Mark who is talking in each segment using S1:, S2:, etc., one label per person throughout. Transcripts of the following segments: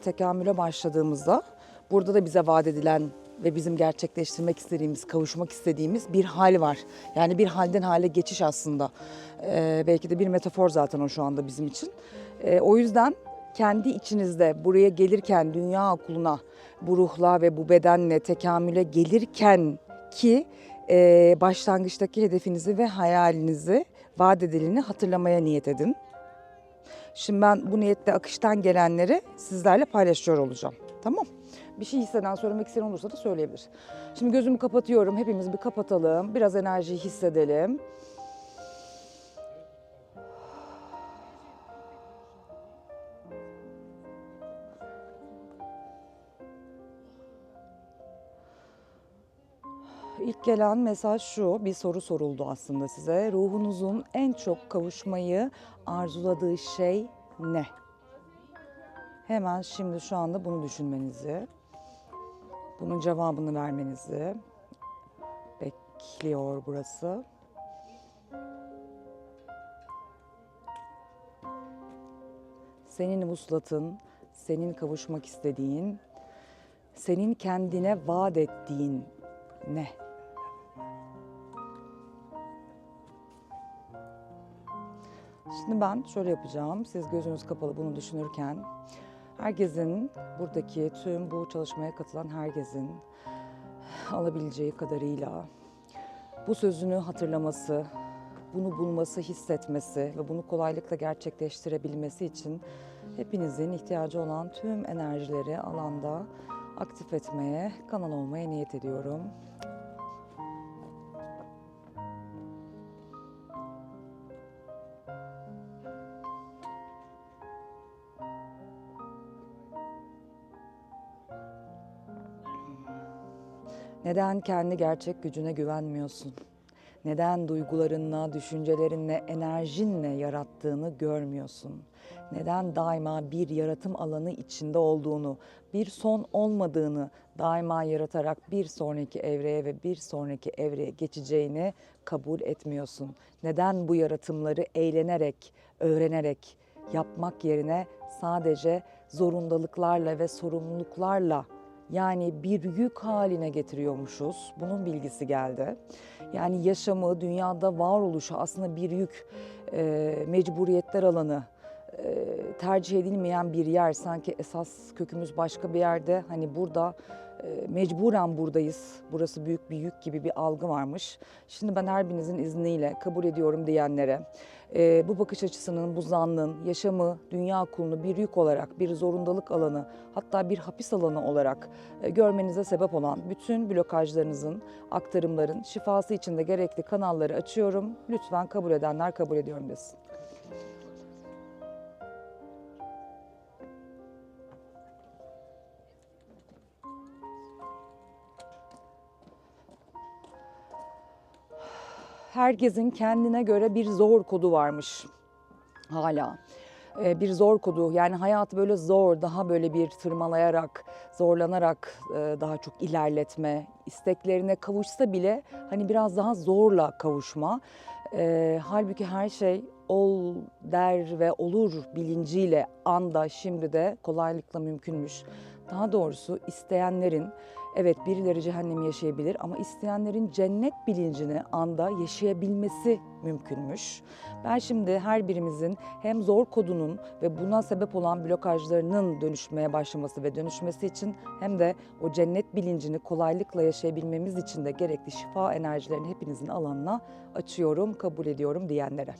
S1: tekamüle başladığımızda burada da bize vaat edilen ve bizim gerçekleştirmek istediğimiz, kavuşmak istediğimiz bir hal var. Yani bir halden hale geçiş aslında. Ee, belki de bir metafor zaten o şu anda bizim için. Ee, o yüzden kendi içinizde buraya gelirken dünya okuluna bu ruhla ve bu bedenle tekamüle gelirken ki e, başlangıçtaki hedefinizi ve hayalinizi vaat edileni hatırlamaya niyet edin. Şimdi ben bu niyetle akıştan gelenleri sizlerle paylaşıyor olacağım. Tamam. Bir şey hisseden, söylemek isteyen olursa da söyleyebilir. Şimdi gözümü kapatıyorum. Hepimiz bir kapatalım. Biraz enerjiyi hissedelim. Gelen mesaj şu, bir soru soruldu aslında size. Ruhunuzun en çok kavuşmayı arzuladığı şey ne? Hemen şimdi şu anda bunu düşünmenizi, bunun cevabını vermenizi bekliyor burası. Senin vuslatın, senin kavuşmak istediğin, senin kendine vaat ettiğin ne? Şimdi ben şöyle yapacağım. Siz gözünüz kapalı bunu düşünürken herkesin buradaki tüm bu çalışmaya katılan herkesin alabileceği kadarıyla bu sözünü hatırlaması, bunu bulması, hissetmesi ve bunu kolaylıkla gerçekleştirebilmesi için hepinizin ihtiyacı olan tüm enerjileri alanda aktif etmeye, kanal olmaya niyet ediyorum. Neden kendi gerçek gücüne güvenmiyorsun? Neden duygularınla, düşüncelerinle, enerjinle yarattığını görmüyorsun? Neden daima bir yaratım alanı içinde olduğunu, bir son olmadığını daima yaratarak bir sonraki evreye ve bir sonraki evreye geçeceğini kabul etmiyorsun? Neden bu yaratımları eğlenerek, öğrenerek yapmak yerine sadece zorundalıklarla ve sorumluluklarla yani bir yük haline getiriyormuşuz. Bunun bilgisi geldi. Yani yaşamı, dünyada varoluşu aslında bir yük, e, mecburiyetler alanı, e, tercih edilmeyen bir yer. Sanki esas kökümüz başka bir yerde. Hani burada mecburen buradayız. Burası büyük bir yük gibi bir algı varmış. Şimdi ben her birinizin izniyle kabul ediyorum diyenlere e, bu bakış açısının, bu zannın, yaşamı, dünya kulunu bir yük olarak, bir zorundalık alanı, hatta bir hapis alanı olarak e, görmenize sebep olan bütün blokajlarınızın, aktarımların şifası için de gerekli kanalları açıyorum. Lütfen kabul edenler kabul ediyorum desin. Herkesin kendine göre bir zor kodu varmış hala. Ee, bir zor kodu yani hayatı böyle zor, daha böyle bir tırmalayarak, zorlanarak e, daha çok ilerletme, isteklerine kavuşsa bile hani biraz daha zorla kavuşma. Ee, halbuki her şey ol der ve olur bilinciyle anda şimdi de kolaylıkla mümkünmüş. Daha doğrusu isteyenlerin evet birileri cehennemi yaşayabilir ama isteyenlerin cennet bilincini anda yaşayabilmesi mümkünmüş. Ben şimdi her birimizin hem zor kodunun ve buna sebep olan blokajlarının dönüşmeye başlaması ve dönüşmesi için hem de o cennet bilincini kolaylıkla yaşayabilmemiz için de gerekli şifa enerjilerini hepinizin alanına açıyorum, kabul ediyorum diyenlere.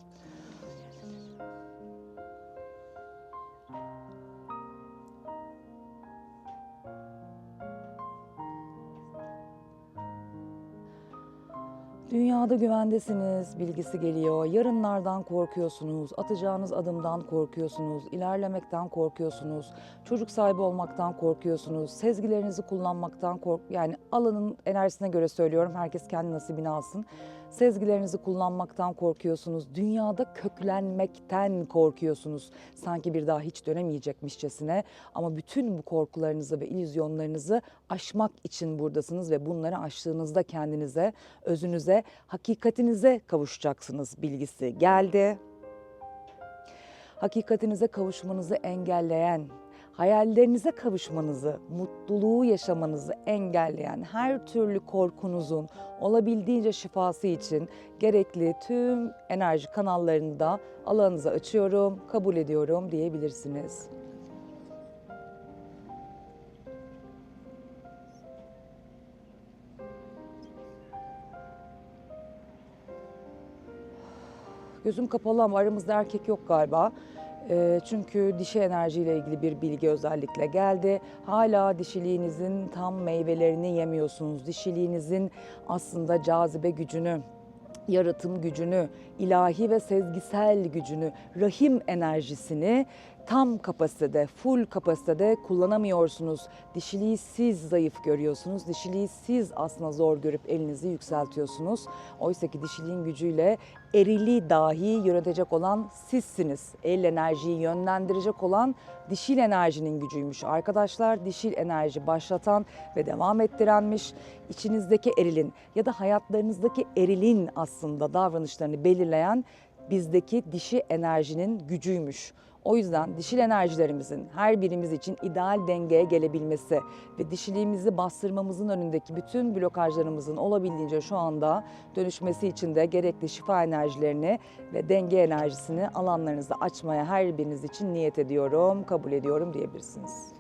S1: Dünyada güvendesiniz bilgisi geliyor. Yarınlardan korkuyorsunuz, atacağınız adımdan korkuyorsunuz, ilerlemekten korkuyorsunuz, çocuk sahibi olmaktan korkuyorsunuz, sezgilerinizi kullanmaktan kork yani alanın enerjisine göre söylüyorum. Herkes kendi nasibini alsın. Sezgilerinizi kullanmaktan korkuyorsunuz. Dünyada köklenmekten korkuyorsunuz. Sanki bir daha hiç dönemeyecekmişçesine. Ama bütün bu korkularınızı ve illüzyonlarınızı aşmak için buradasınız ve bunları aştığınızda kendinize, özünüze, hakikatinize kavuşacaksınız bilgisi geldi. Hakikatinize kavuşmanızı engelleyen, hayallerinize kavuşmanızı, mutluluğu yaşamanızı engelleyen her türlü korkunuzun olabildiğince şifası için gerekli tüm enerji kanallarını da alanınıza açıyorum, kabul ediyorum diyebilirsiniz. Gözüm kapalı ama aramızda erkek yok galiba. Ee, çünkü dişi enerjiyle ilgili bir bilgi özellikle geldi. Hala dişiliğinizin tam meyvelerini yemiyorsunuz. Dişiliğinizin aslında cazibe gücünü, yaratım gücünü, ilahi ve sezgisel gücünü, rahim enerjisini tam kapasitede, full kapasitede kullanamıyorsunuz. Dişiliği siz zayıf görüyorsunuz. Dişiliği siz aslında zor görüp elinizi yükseltiyorsunuz. Oysa ki dişiliğin gücüyle erili dahi yönetecek olan sizsiniz. El enerjiyi yönlendirecek olan dişil enerjinin gücüymüş. Arkadaşlar dişil enerji başlatan ve devam ettirenmiş. İçinizdeki erilin ya da hayatlarınızdaki erilin aslında davranışlarını belirleyen bizdeki dişi enerjinin gücüymüş. O yüzden dişil enerjilerimizin her birimiz için ideal dengeye gelebilmesi ve dişiliğimizi bastırmamızın önündeki bütün blokajlarımızın olabildiğince şu anda dönüşmesi için de gerekli şifa enerjilerini ve denge enerjisini alanlarınızda açmaya her biriniz için niyet ediyorum, kabul ediyorum diyebilirsiniz.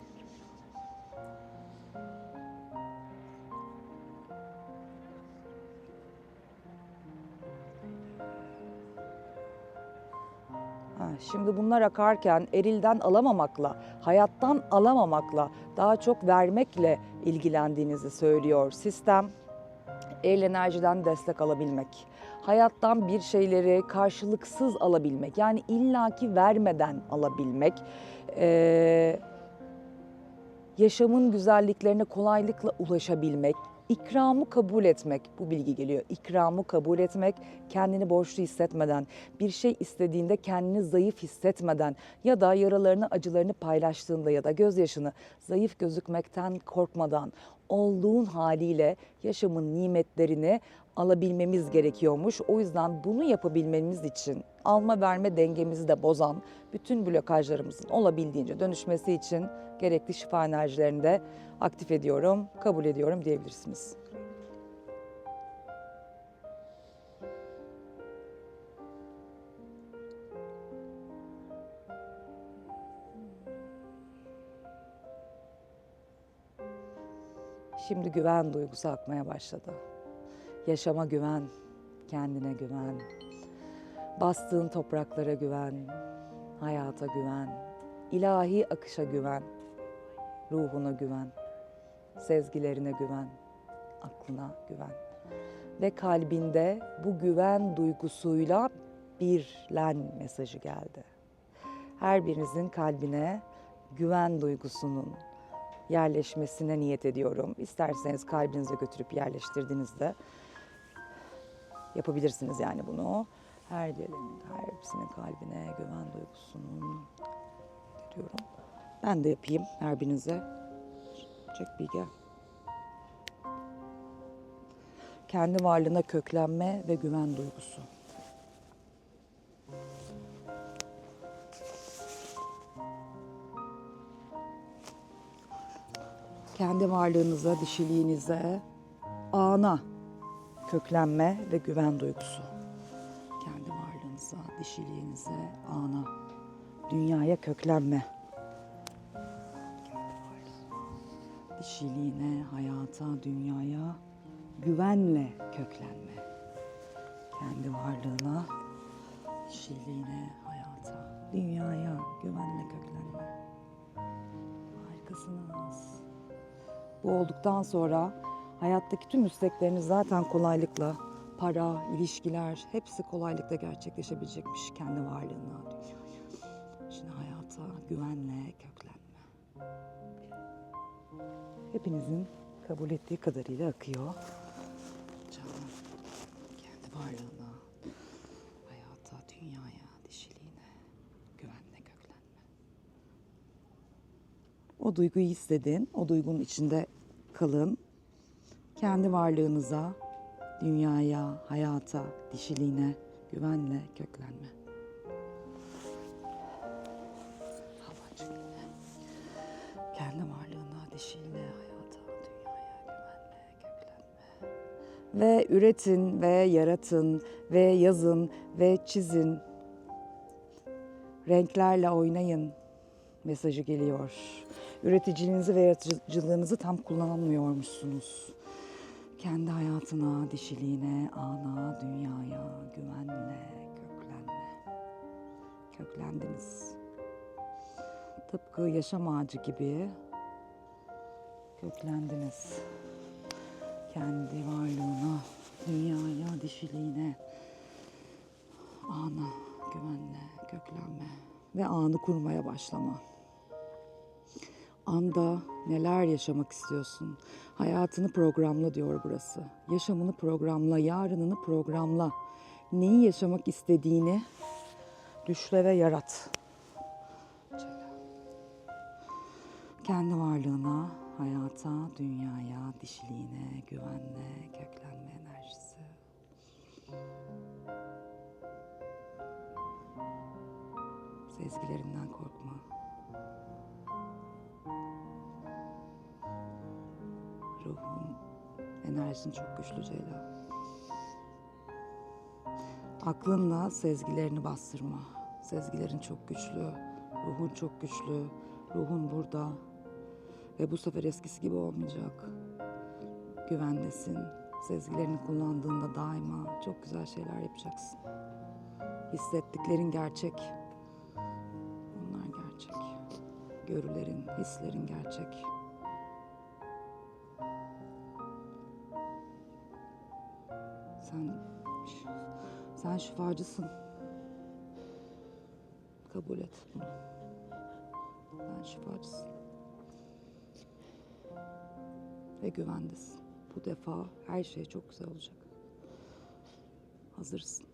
S1: Şimdi bunlar akarken erilden alamamakla, hayattan alamamakla, daha çok vermekle ilgilendiğinizi söylüyor sistem. El enerjiden destek alabilmek, hayattan bir şeyleri karşılıksız alabilmek, yani illaki vermeden alabilmek, ee, yaşamın güzelliklerine kolaylıkla ulaşabilmek, ikramı kabul etmek bu bilgi geliyor. İkramı kabul etmek, kendini borçlu hissetmeden, bir şey istediğinde kendini zayıf hissetmeden ya da yaralarını, acılarını paylaştığında ya da gözyaşını zayıf gözükmekten korkmadan olduğun haliyle yaşamın nimetlerini alabilmemiz gerekiyormuş. O yüzden bunu yapabilmemiz için alma verme dengemizi de bozan bütün blokajlarımızın olabildiğince dönüşmesi için gerekli şifa enerjilerini de aktif ediyorum, kabul ediyorum diyebilirsiniz. Şimdi güven duygusu akmaya başladı. Yaşama güven, kendine güven, bastığın topraklara güven, hayata güven, ilahi akışa güven, ruhuna güven, sezgilerine güven, aklına güven. Ve kalbinde bu güven duygusuyla birlen mesajı geldi. Her birinizin kalbine güven duygusunun yerleşmesine niyet ediyorum. İsterseniz kalbinize götürüp yerleştirdiğinizde yapabilirsiniz yani bunu. Her birinin, her hepsinin kalbine güven duygusunun diyorum. Ben de yapayım her birinize. Çek bilgi. Kendi varlığına köklenme ve güven duygusu. Kendi varlığınıza, dişiliğinize, ana köklenme ve güven duygusu. Kendi varlığınıza, dişiliğinize, ana, dünyaya köklenme. Dişiliğine, hayata, dünyaya güvenle köklenme. Kendi varlığına, dişiliğine, hayata, dünyaya güvenle köklenme. Harikasınız. Bu olduktan sonra hayattaki tüm istekleriniz zaten kolaylıkla para, ilişkiler hepsi kolaylıkla gerçekleşebilecekmiş kendi varlığına. Şimdi hayata güvenle köklenme. Hepinizin kabul ettiği kadarıyla akıyor. Canım kendi varlığına, hayata, dünyaya, dişiliğine güvenle köklenme. O duyguyu hissedin, o duygunun içinde kalın kendi varlığınıza, dünyaya, hayata, dişiliğine güvenle köklenme. Kendi varlığına, dişiliğine, hayata, dünyaya güvenle köklenme. Ve üretin ve yaratın ve yazın ve çizin. Renklerle oynayın mesajı geliyor. Üreticiliğinizi ve yaratıcılığınızı tam kullanamıyormuşsunuz. Kendi hayatına, dişiliğine, ana, dünyaya güvenle, köklenme. Köklendiniz. Tıpkı yaşam ağacı gibi köklendiniz. Kendi varlığına, dünyaya, dişiliğine, ana, güvenle, köklenme ve anı kurmaya başlama. Anda neler yaşamak istiyorsun? Hayatını programla diyor burası. Yaşamını programla, yarınını programla. Neyi yaşamak istediğini düşle ve yarat. Kendi varlığına, hayata, dünyaya, dişiliğine, güvenle, köklenme enerjisi. Sezgilerinden enerjin çok güçlü Ceyla. Aklınla sezgilerini bastırma. Sezgilerin çok güçlü, ruhun çok güçlü, ruhun burada. Ve bu sefer eskisi gibi olmayacak. Güvendesin. Sezgilerini kullandığında daima çok güzel şeyler yapacaksın. Hissettiklerin gerçek. Bunlar gerçek. Görülerin, hislerin gerçek. Sen şifacısın. Kabul et bunu. Sen şifacısın. Ve güvendesin. Bu defa her şey çok güzel olacak. Hazırsın.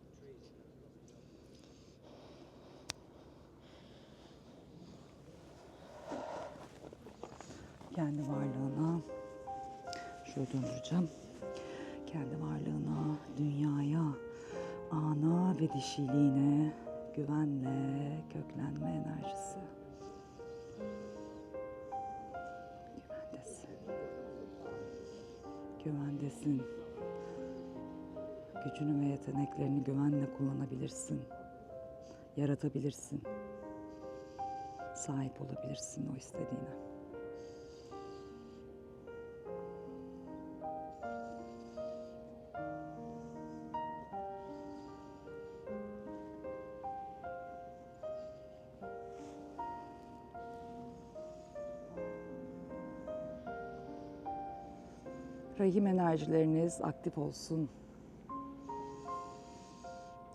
S1: Kendi varlığına şöyle döndüreceğim. Kendi varlığına, dünyaya, ana ve dişiliğine güvenle köklenme enerjisi. Güvendesin. Güvendesin. Gücünü ve yeteneklerini güvenle kullanabilirsin. Yaratabilirsin. Sahip olabilirsin o istediğine. Rahim enerjileriniz aktif olsun.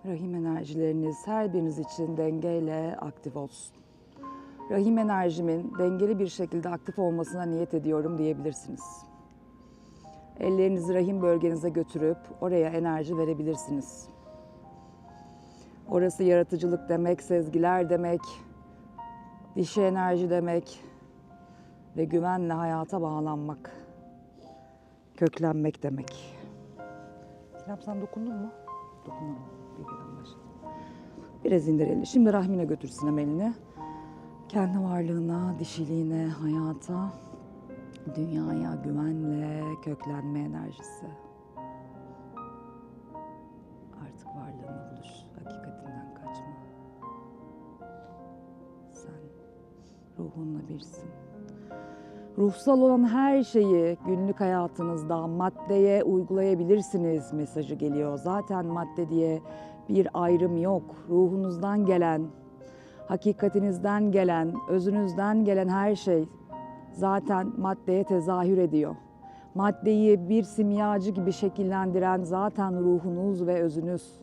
S1: Rahim enerjileriniz her biriniz için dengeyle aktif olsun. Rahim enerjimin dengeli bir şekilde aktif olmasına niyet ediyorum diyebilirsiniz. Ellerinizi rahim bölgenize götürüp oraya enerji verebilirsiniz. Orası yaratıcılık demek, sezgiler demek, dişi enerji demek ve güvenle hayata bağlanmak köklenmek demek. Sinem sen dokundun mu? Dokunmadım. Bilgiden başladım. Biraz indir elini. Şimdi rahmine götür Sinem elini. Kendi varlığına, dişiliğine, hayata, dünyaya güvenle köklenme enerjisi. Artık varlığına buluş. Hakikatinden kaçma. Sen ruhunla birsin. Ruhsal olan her şeyi günlük hayatınızda maddeye uygulayabilirsiniz mesajı geliyor. Zaten madde diye bir ayrım yok. Ruhunuzdan gelen, hakikatinizden gelen, özünüzden gelen her şey zaten maddeye tezahür ediyor. Maddeyi bir simyacı gibi şekillendiren zaten ruhunuz ve özünüz.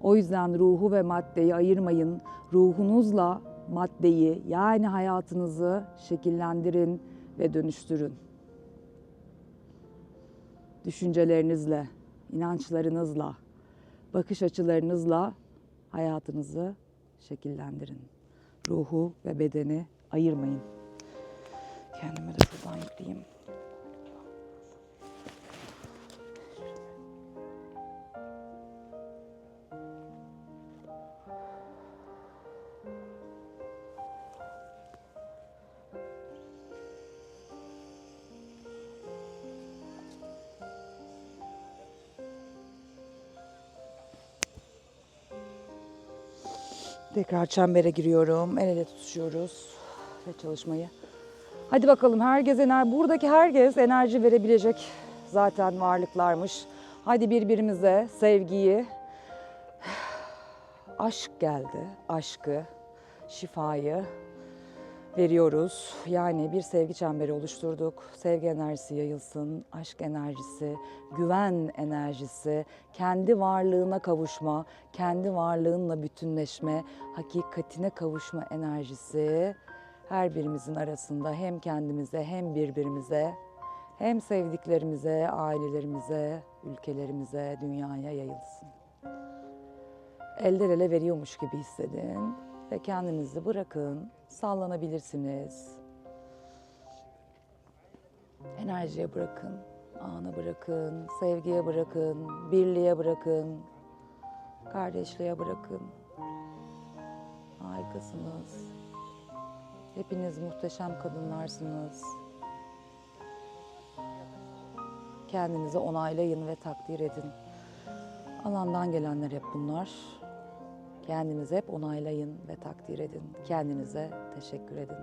S1: O yüzden ruhu ve maddeyi ayırmayın. Ruhunuzla maddeyi yani hayatınızı şekillendirin ve dönüştürün. Düşüncelerinizle, inançlarınızla, bakış açılarınızla hayatınızı şekillendirin. Ruhu ve bedeni ayırmayın. Kendime de şuradan yükleyeyim. Tekrar çembere giriyorum. El ele tutuşuyoruz ve çalışmayı. Hadi bakalım herkes ener buradaki herkes enerji verebilecek zaten varlıklarmış. Hadi birbirimize sevgiyi, aşk geldi, aşkı, şifayı veriyoruz. Yani bir sevgi çemberi oluşturduk. Sevgi enerjisi yayılsın, aşk enerjisi, güven enerjisi, kendi varlığına kavuşma, kendi varlığınla bütünleşme, hakikatine kavuşma enerjisi her birimizin arasında hem kendimize hem birbirimize hem sevdiklerimize, ailelerimize, ülkelerimize, dünyaya yayılsın. Elden ele veriyormuş gibi hissedin ve kendinizi bırakın, sallanabilirsiniz. Enerjiye bırakın, ana bırakın, sevgiye bırakın, birliğe bırakın, kardeşliğe bırakın. Harikasınız. Hepiniz muhteşem kadınlarsınız. Kendinizi onaylayın ve takdir edin. Alandan gelenler hep bunlar. Kendinizi hep onaylayın ve takdir edin. Kendinize teşekkür edin.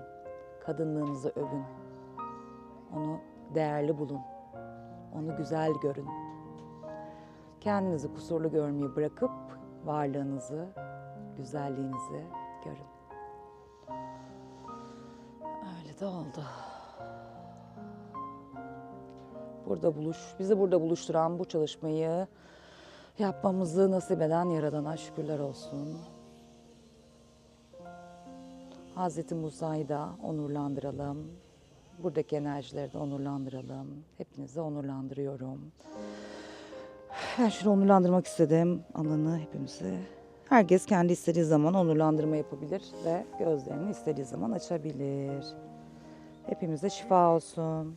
S1: Kadınlığınızı övün. Onu değerli bulun. Onu güzel görün. Kendinizi kusurlu görmeyi bırakıp varlığınızı, güzelliğinizi görün. Öyle de oldu. Burada buluş, bizi burada buluşturan bu çalışmayı yapmamızı nasip eden Yaradan'a şükürler olsun. Hazreti Musa'yı da onurlandıralım. Buradaki enerjileri de onurlandıralım. Hepinizi onurlandırıyorum. Ben şunu onurlandırmak istedim alanı hepimizi. Herkes kendi istediği zaman onurlandırma yapabilir ve gözlerini istediği zaman açabilir. Hepimize şifa olsun.